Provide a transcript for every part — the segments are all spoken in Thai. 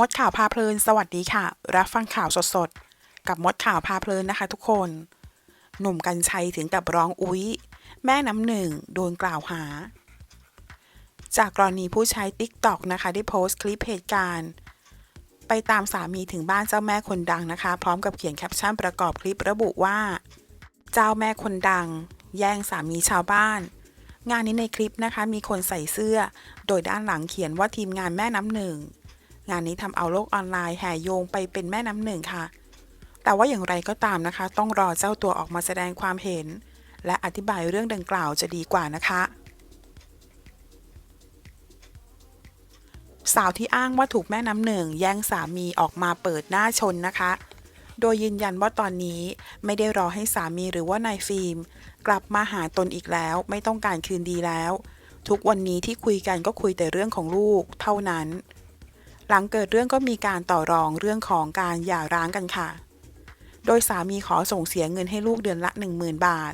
มดข่าวพาเพลิน สวัสดีค่ะ รับฟังข่าวสดๆ กับมดข่าวพาเพลินนะคะทุกคน หนุ่มกัญชัยถึงกับร้องอุ๊ย แม่น้ำหนึ่งโดนกล่าวหา จากกรณีผู้ใช้ TikTok นะคะ ได้โพสต์คลิปเหตุการณ์ ไปตามสามีถึงบ้านเจ้าแม่คนดังนะคะ พร้อมกับเขียนแคปชั่นประกอบคลิประบุว่า เจ้าแม่คนดัง แย่งสามีชาวบ้านงานนี้ในคลิปนะคะมีคนใส่เสื้อ โดยด้านหลังเขียนว่าทีมงานแม่น้ำหนึ่ง งานนี้ทำเอาโลกออนไลน์แห่โยงไปเป็นแม่น้ำหนึ่งค่ะ แต่ว่าอย่างไรก็ตามนะคะ ต้องรอเจ้าตัวออกมาแสดงความเห็น และอธิบายเรื่องดังกล่าวจะดีกว่านะคะสาวที่อ้างว่าถูกแม่น้ำหนึ่งแย่งสามีออกมาเปิดหน้าชนนะคะ โดยยืนยันว่าตอนนี้ไม่ได้รอให้สามีหรือว่านายฟิล์ม กลับมาหาตนอีกแล้วไม่ต้องการคืนดีแล้ว ทุกวันนี้ที่คุยกันก็คุยแต่เรื่องของลูกเท่านั้น หลังเกิดเรื่องก็มีการต่อรองเรื่องของการหย่าร้างกันค่ะ โดยสามีขอส่งเสียเงินให้ลูกเดือนละ 10,000 บาท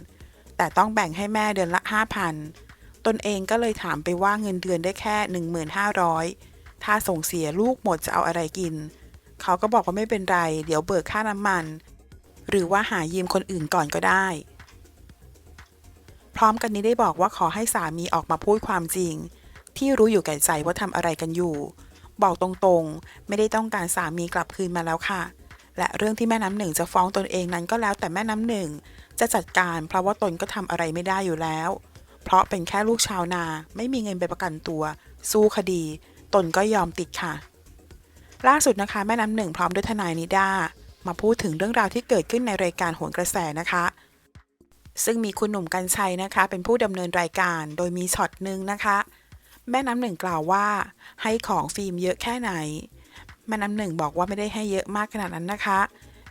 แต่ต้องแบ่งให้แม่เดือนละ 5,000 ตนเองก็เลยถามไปว่าเงินเดือนได้แค่ 1,500 ถ้าส่งเสียลูกหมดจะเอาอะไรกิน เขาก็บอกว่าไม่เป็นไร เดี๋ยวเบิกค่าน้ำมัน หรือว่าหายืมคนอื่นก่อนก็ได้ พร้อมกันนี้ได้บอกว่าขอให้สามีออกมาพูดความจริง ที่รู้อยู่แก่ใจว่าทำอะไรกันอยู่ บอกตรงๆ ไม่ได้ต้องการสามีกลับคืนมาแล้วค่ะ และเรื่องที่แม่น้ำหนึ่งจะฟ้องตนเองนั้นก็แล้วแต่แม่น้ำหนึ่ง จะจัดการเพราะว่าตนก็ทำอะไรไม่ได้อยู่แล้ว เพราะเป็นแค่ลูกชาวนาไม่มีเงินไปประกันตัว สู้คดี ตนก็ยอมติดค่ะ ล่าสุดนะคะแม่น้ำหนึ่งพร้อมด้วยทนายนิด้ามาพูดถึงเรื่องราวที่เกิดขึ้นในรายการโหนกระแสนะคะ ซึ่งมีคุณหนุ่มกัญชัยนะคะ เป็นผู้ดำเนินรายการ โดยมีช็อตหนึ่งนะคะ แม่น้ำหนึ่งกล่าวว่า ให้ของฟิล์มเยอะแค่ไหน แม่น้ำหนึ่งบอกว่าไม่ได้ให้เยอะมากขนาดนั้นนะคะ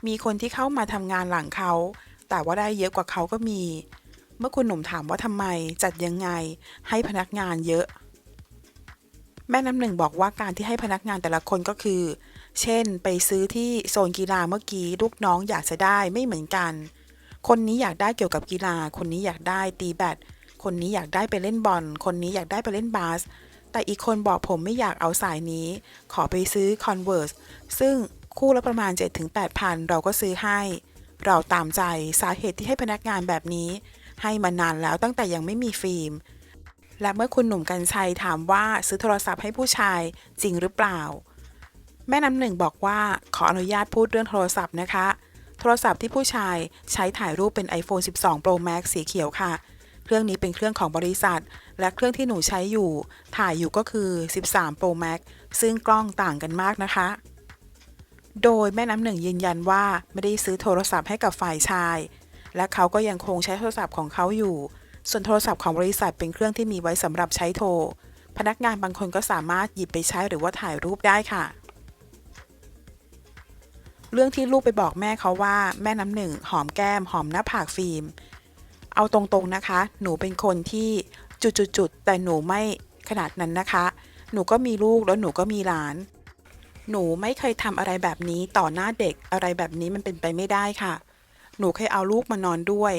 มีคนที่เข้ามาทำงานหลังเขา แต่ว่าได้เยอะกว่าเขาก็มี เมื่อคุณหนุ่มถามว่าทำไมจัดยังไง ให้พนักงานเยอะ แม่น้ำหนึ่งบอกว่าการที่ให้พนักงานแต่ละคนก็คือ เช่น ไปซื้อที่โซนกีฬาเมื่อกี้ลูกน้องอยากจะได้ไม่เหมือนกัน คนนี้อยากได้เกี่ยวกับกีฬา คนนี้อยากได้ตีแบด คนนี้อยากได้ไปเล่นบอล คนนี้อยากได้ไปเล่นบาส แต่อีกคนบอกผมไม่อยากเอาสายนี้ ขอไปซื้อ Converse ซึ่งคู่ละประมาณ 7-8พันเราก็ซื้อให้ เราตามใจสาเหตุที่ให้พนักงานแบบนี้ ให้มานานแล้วตั้งแต่ยังไม่มีฟิล์ม และเมื่อคุณหนุ่มกัญชัยถามว่าซื้อโทรศัพท์ให้ผู้ชายจริงหรือเปล่า แม่น้ำหนึ่งบอกว่าขออนุญาตพูดเรื่องโทรศัพท์นะคะ โทรศัพท์ที่ผู้ชายใช้ถ่ายรูปเป็น iPhone 12 Pro Max สีเขียวค่ะ เครื่องนี้เป็นเครื่องของบริษัท และเครื่องที่หนูใช้อยู่ ถ่ายอยู่ก็คือ 13 Pro Max ซึ่งกล้องต่างกันมากนะคะ โดยแม่น้ำหนึ่งยืนยันว่าไม่ได้ซื้อโทรศัพท์ให้กับฝ่ายชาย และเขาก็ยังคงใช้โทรศัพท์ของเขาอยู่ ส่วนโทรศัพท์ของบริษัทเป็นเครื่องที่มีไว้สำหรับใช้โทร พนักงานบางคนก็สามารถหยิบไปใช้หรือว่าถ่ายรูปได้ค่ะเรื่องที่ลูกไปบอกแม่เขาว่าแม่น้ำหนึ่งหอมแก้มหอมหน้าผากฟิล์ม เอาตรงๆนะคะ หนูเป็นคนที่จุดๆแต่หนูไม่ขนาดนั้นนะคะ หนูก็มีลูกแล้วหนูก็มีหลาน หนูไม่เคยทำอะไรแบบนี้ต่อหน้าเด็กอะไรแบบนี้มันเป็นไปไม่ได้ค่ะ หนูเคยเอาลูกมานอนด้วย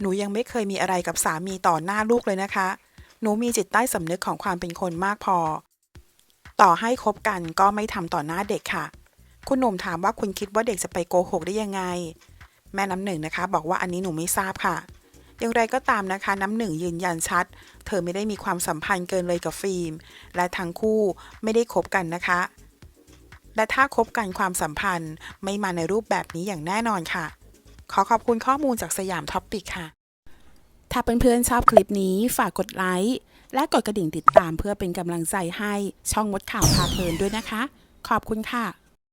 หนูยังไม่เคยมีอะไรกับสามีต่อหน้าลูกเลยนะคะ หนูมีจิตใต้สำนึกของความเป็นคนมากพอ ต่อให้คบกันก็ไม่ทำต่อหน้าเด็กค่ะ คุณหนุ่มถามว่าคุณคิดว่าเด็กจะไปโกหกได้ยังไง แม่น้ำหนึ่งนะคะ บอกว่าอันนี้หนูไม่ทราบค่ะ อย่างไรก็ตามนะคะ น้ำหนึ่งยืนยันชัด เธอไม่ได้มีความสัมพันธ์เกินเลยกับฟิล์ม และทั้งคู่ไม่ได้คบกันนะคะ และถ้าคบกันความสัมพันธ์ไม่มาในรูปแบบนี้อย่างแน่นอนค่ะ ขอขอบคุณข้อมูลจากสยามท็อปปิกค่ะ ถ้าเพื่อนๆชอบคลิปนี้ฝากกดไลค์และกดกระดิ่งติดตามเพื่อเป็นกำลังใจให้ช่องมดข่าวพาเพลินด้วยนะคะ ขอบคุณค่ะ